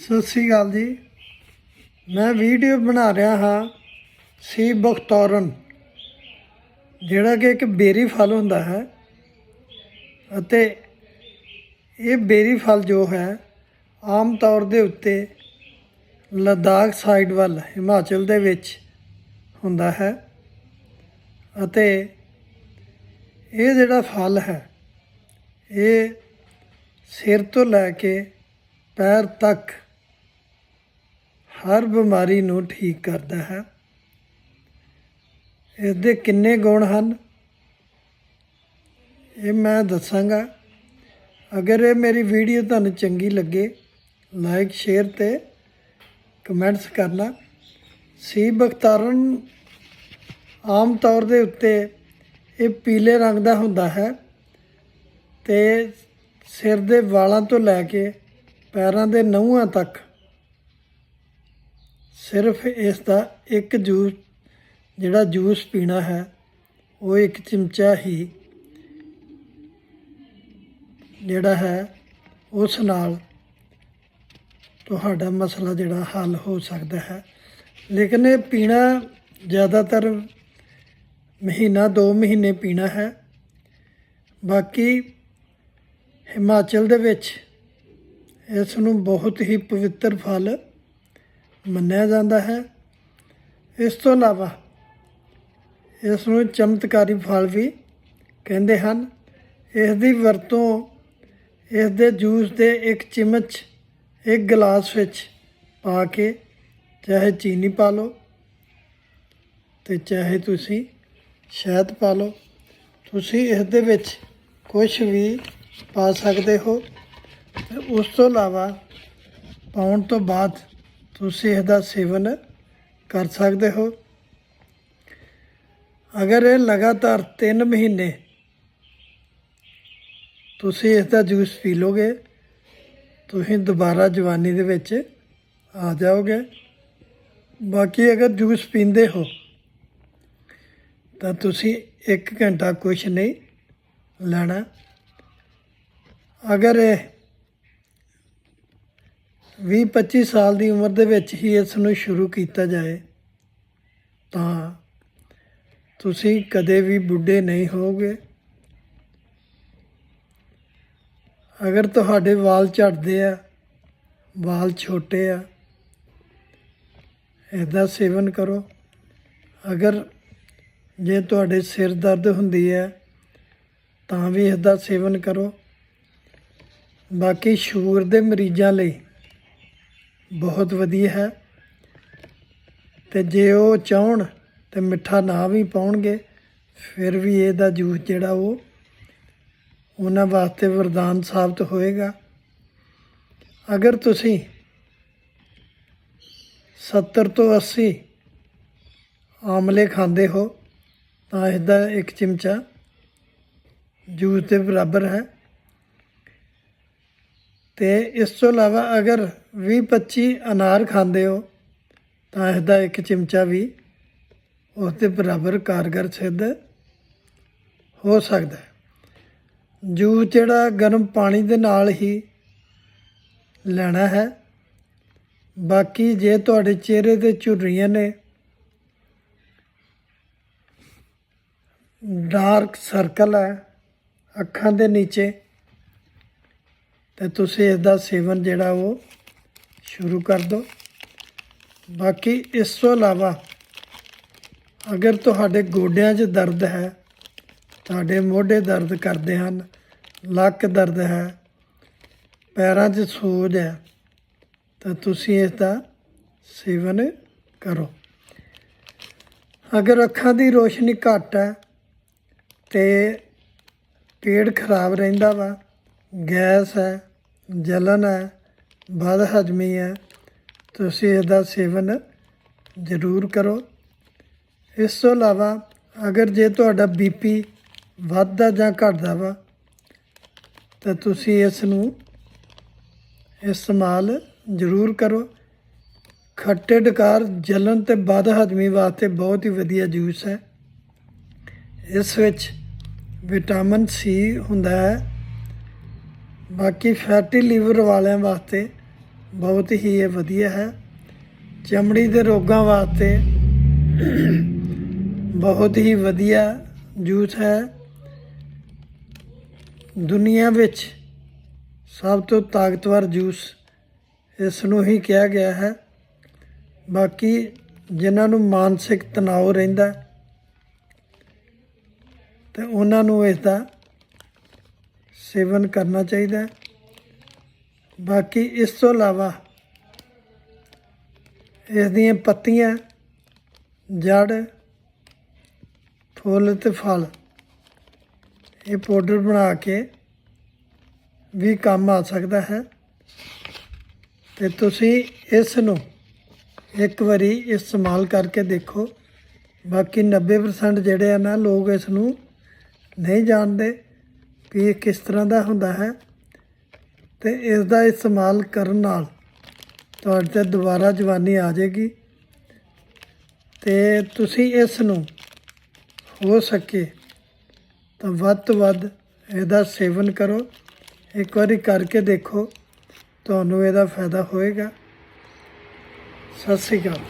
ਸਤਿ ਸ੍ਰੀ ਅਕਾਲ ਜੀ। ਮੈਂ ਵੀਡੀਓ ਬਣਾ ਰਿਹਾ ਹਾਂ ਸੀ ਬਖਤੌਰਨ, ਜਿਹੜਾ ਕਿ ਇੱਕ ਬੇਰੀ ਫਲ ਹੁੰਦਾ ਹੈ ਅਤੇ ਇਹ ਬੇਰੀ ਫਲ ਜੋ ਹੈ, ਆਮ ਤੌਰ ਦੇ ਉੱਤੇ ਲਦਾਖ ਸਾਈਡ ਵੱਲ, ਹਿਮਾਚਲ ਦੇ ਵਿੱਚ ਹੁੰਦਾ ਹੈ ਅਤੇ ਇਹ ਜਿਹੜਾ ਫਲ ਹੈ, ਇਹ ਸਿਰ ਤੋਂ ਲੈ ਕੇ ਪੈਰ ਤੱਕ ਹਰ ਬਿਮਾਰੀ ਨੂੰ ਠੀਕ ਕਰਦਾ ਹੈ। ਇਸ ਦੇ ਕਿੰਨੇ ਗੁਣ ਹਨ? ਇਹ ਮੈਂ ਦੱਸਾਂਗਾ। ਅਗਰ ਇਹ ਮੇਰੀ ਵੀਡੀਓ ਤੁਹਾਨੂੰ ਚੰਗੀ ਲੱਗੇ ਲਾਈਕ ਸ਼ੇਅਰ ਤੇ ਕਮੈਂਟਸ ਕਰਨਾ। ਸੀ ਬਖਤਾਰਨ ਆਮ ਤੌਰ ਦੇ ਉੱਤੇ ਇਹ ਪੀਲੇ ਰੰਗ ਦਾ ਹੁੰਦਾ ਹੈ ਤੇ ਸਿਰ ਦੇ ਵਾਲਾਂ ਤੋਂ ਲੈ ਕੇ ਪੈਰਾਂ ਦੇ ਨਹੁੰਆਂ ਤੱਕ ਸਿਰਫ ਇਸ ਦਾ ਇੱਕ ਜੂਸ, ਜਿਹੜਾ ਜੂਸ ਪੀਣਾ ਹੈ, ਉਹ ਇੱਕ ਚਮਚਾ ਹੀ ਜਿਹੜਾ ਹੈ, ਉਸ ਨਾਲ ਤੁਹਾਡਾ ਮਸਲਾ ਜਿਹੜਾ ਹੱਲ ਹੋ ਸਕਦਾ ਹੈ। ਲੇਕਿਨ ਇਹ ਪੀਣਾ ਜ਼ਿਆਦਾਤਰ ਮਹੀਨਾ 2 ਮਹੀਨੇ ਪੀਣਾ ਹੈ। ਬਾਕੀ ਹਿਮਾਚਲ ਦੇ ਵਿੱਚ ਇਸ ਨੂੰ ਬਹੁਤ ਹੀ ਪਵਿੱਤਰ ਫਲ ਮੰਨਿਆ ਜਾਂਦਾ ਹੈ। ਇਸ ਤੋਂ ਇਲਾਵਾ ਇਸ ਨੂੰ ਚਮਤਕਾਰੀ ਫਲ ਵੀ ਕਹਿੰਦੇ ਹਨ। ਇਸ ਦੀ ਵਰਤੋਂ ਇਸ ਦੇ ਜੂਸ ਦੇ ਇੱਕ ਚਮਚ, ਇੱਕ ਗਲਾਸ ਵਿੱਚ ਪਾ ਕੇ ਚਾਹੇ ਚੀਨੀ ਪਾ ਲਓ ਤੇ ਚਾਹੇ ਤੁਸੀਂ ਸ਼ਹਿਦ ਪਾ ਲਓ। ਤੁਸੀਂ ਇਸ ਦੇ ਵਿੱਚ ਕੁਝ ਵੀ ਪਾ ਸਕਦੇ ਹੋ। ਤੇ ਉਸ ਤੋਂ ਇਲਾਵਾ ਪਾਉਣ ਤੋਂ ਬਾਅਦ ਤੁਸੀਂ ਇਹਦਾ ਸੇਵਨ ਕਰ ਸਕਦੇ ਹੋ। ਅਗਰ ਇਹ ਲਗਾਤਾਰ 3 ਮਹੀਨੇ ਤੁਸੀਂ ਇਸ ਦਾ ਜੂਸ ਪੀ ਲੋਗੇ, ਤੁਸੀਂ ਦੁਬਾਰਾ ਜਵਾਨੀ ਦੇ ਵਿੱਚ ਆ ਜਾਓਗੇ। ਬਾਕੀ ਅਗਰ ਜੂਸ ਪੀਂਦੇ ਹੋ, ਤਾਂ ਤੁਸੀਂ 1 ਘੰਟਾ ਕੁਝ ਨਹੀਂ ਲੈਣਾ। ਅਗਰ ਇਹ 20 25 ਸਾਲ ਦੀ ਉਮਰ ਦੇ ਵਿੱਚ ਹੀ ਇਸ ਨੂੰ ਸ਼ੁਰੂ ਕੀਤਾ ਜਾਏ, ਤਾਂ ਤੁਸੀਂ ਕਦੇ ਵੀ ਬੁੱਢੇ ਨਹੀਂ ਹੋਵੋਗੇ। ਅਗਰ ਤੁਹਾਡੇ ਵਾਲ ਝੜਦੇ ਆ, ਵਾਲ ਛੋਟੇ ਆ ਇਹਦਾ ਸੇਵਨ ਕਰੋ। ਅਗਰ ਜੇ ਤੁਹਾਡੇ ਸਿਰ ਦਰਦ ਹੁੰਦੀ ਹੈ, ਤਾਂ ਵੀ ਇਹਦਾ ਸੇਵਨ ਕਰੋ। ਬਾਕੀ ਸ਼ੂਗਰ ਦੇ ਮਰੀਜ਼ਾਂ ਲਈ ਬਹੁਤ ਵਧੀਆ ਹੈ। ਤੇ ਜੇ ਉਹ ਚਾਹਣ ਤੇ ਮਿੱਠਾ ਨਾ ਵੀ ਪਾਉਣਗੇ, ਫਿਰ ਵੀ ਇਹਦਾ ਜੂਸ ਜਿਹੜਾ ਉਹ ਉਹਨਾਂ ਵਾਸਤੇ ਵਰਦਾਨ ਸਾਬਤ ਹੋਏਗਾ। ਅਗਰ ਤੁਸੀਂ 70 ਤੋਂ 80 ਆਮਲੇ ਖਾਂਦੇ ਹੋ, ਤਾਂ ਇਹਦਾ ਇੱਕ ਚਮਚਾ ਜੂਸ ਦੇ ਬਰਾਬਰ ਹੈ। ਤੇ ਇਸ ਤੋਂ ਇਲਾਵਾ ਅਗਰ 20 25 ਅਨਾਰ ਖਾਂਦੇ ਹੋ, ਤਾਂ ਇਹਦਾ ਇੱਕ ਚਮਚਾ ਵੀ ਉਸ ਦੇ ਬਰਾਬਰ ਕਾਰਗਰ ਸਿੱਧ ਹੋ ਸਕਦਾ ਹੈ। ਜੂਸ ਜਿਹੜਾ ਗਰਮ ਪਾਣੀ ਦੇ ਨਾਲ ਹੀ ਲੈਣਾ ਹੈ। ਬਾਕੀ ਜੇ ਤੁਹਾਡੇ ਚਿਹਰੇ ਤੇ ਝੁਰੜੀਆਂ ਨੇ ਡਾਰਕ ਸਰਕਲ ਹੈ, ਅੱਖਾਂ ਦੇ ਨੀਚੇ ਤੇ ਤੁਸੀਂ ਇਸ ਦਾ ਸੇਵਨ ਜਿਹੜਾ ਉਹ ਸ਼ੁਰੂ ਕਰ ਦਿਓ। ਬਾਕੀ ਇਸ ਤੋਂ ਇਲਾਵਾ ਅਗਰ ਤੁਹਾਡੇ ਗੋਡਿਆਂ 'ਚ ਦਰਦ ਹੈ, ਤੁਹਾਡੇ ਮੋਢੇ ਦਰਦ ਕਰਦੇ ਹਨ, ਲੱਕ ਦਰਦ ਹੈ, ਪੈਰਾਂ 'ਚ ਸੋਜ ਹੈ, ਤਾਂ ਤੁਸੀਂ ਇਸ ਦਾ ਸੇਵਨ ਕਰੋ। ਅਗਰ ਅੱਖਾਂ ਦੀ ਰੋਸ਼ਨੀ ਘੱਟ ਹੈ ਤੇ ਪੇਟ ਖਰਾਬ ਰਹਿੰਦਾ ਵਾ, ਗੈਸ ਹੈ ਜਲਨ ਹੈ ਬਦ ਹਜਮੀ ਹੈ, ਤੁਸੀਂ ਇਹਦਾ ਸੇਵਨ ਜ਼ਰੂਰ ਕਰੋ। ਇਸ ਤੋਂ ਇਲਾਵਾ ਅਗਰ ਜੇ ਤੁਹਾਡਾ ਬੀਪੀ ਵੱਧਦਾ ਜਾਂ ਘਟਦਾ ਵਾ, ਤਾਂ ਤੁਸੀਂ ਇਸ ਨੂੰ ਇਸਤੇਮਾਲ ਜ਼ਰੂਰ ਕਰੋ। ਖੱਟੇ ਡਕਾਰ ਜਲਨ ਤੇ ਬਦ ਹਜਮੀ ਵਾਸਤੇ ਬਹੁਤ ਹੀ ਵਧੀਆ ਜੂਸ ਹੈ। ਇਸ ਵਿੱਚ ਵਿਟਾਮਿਨ ਸੀ ਹੁੰਦਾ ਹੈ। ਬਾਕੀ ਫੈਟੀ ਲੀਵਰ ਵਾਲਿਆਂ ਵਾਸਤੇ ਬਹੁਤ ਹੀ ਇਹ ਵਧੀਆ ਹੈ। ਚਮੜੀ ਦੇ ਰੋਗਾਂ ਵਾਸਤੇ ਬਹੁਤ ਹੀ ਵਧੀਆ ਜੂਸ ਹੈ। ਦੁਨੀਆ ਵਿੱਚ ਸਭ ਤੋਂ ਤਾਕਤਵਰ ਜੂਸ ਇਸ ਨੂੰ ਹੀ ਕਿਹਾ ਗਿਆ ਹੈ। ਬਾਕੀ ਜਿਨ੍ਹਾਂ ਨੂੰ ਮਾਨਸਿਕ ਤਣਾਅ ਰਹਿੰਦਾ ਹੈ, ਤੇ ਉਹਨਾਂ ਨੂੰ ਇਸ ਦਾ ਸੇਵਨ ਕਰਨਾ ਚਾਹੀਦਾ ਬਾਕੀ ਇਸ ਤੋਂ ਇਲਾਵਾ ਇਸ ਦੀਆਂ ਪੱਤੀਆਂ, ਜੜ, ਫੁੱਲ ਤੇ ਫਲ ਇਹ ਪਾਊਡਰ ਬਣਾ ਕੇ ਵੀ ਕੰਮ ਆ ਸਕਦਾ ਹੈ। ਤੇ ਤੁਸੀਂ ਇਸ ਨੂੰ ਇੱਕ ਵਾਰੀ ਇਸਤੇਮਾਲ ਕਰਕੇ ਦੇਖੋ। ਬਾਕੀ 90% ਜਿਹੜੇ ਆ ਨਾ ਲੋਕ ਇਸ ਨੂੰ ਨਹੀਂ ਜਾਣਦੇ। ਵੀ ਇਹ ਕਿਸ ਤਰ੍ਹਾਂ ਦਾ ਹੁੰਦਾ ਹੈ ਤੇ ਇਸ ਦਾ ਇਸਤੇਮਾਲ ਕਰਨ ਨਾਲ ਤੁਹਾਡੇ ਤੇ ਦੁਬਾਰਾ ਜਵਾਨੀ ਆ ਜਾਏਗੀ ਤੇ ਤੁਸੀਂ ਇਸ ਨੂੰ ਹੋ ਸਕੇ ਤਾਂ ਵੱਧ ਤੋਂ ਵੱਧ ਇਹਦਾ ਸੇਵਨ ਕਰੋ, ਇੱਕ ਵਾਰੀ ਕਰਕੇ ਦੇਖੋ, ਤੁਹਾਨੂੰ ਇਹਦਾ ਫਾਇਦਾ ਹੋਏਗਾ। ਸਤਿ ਸ਼੍ਰੀ ਅਕਾਲ।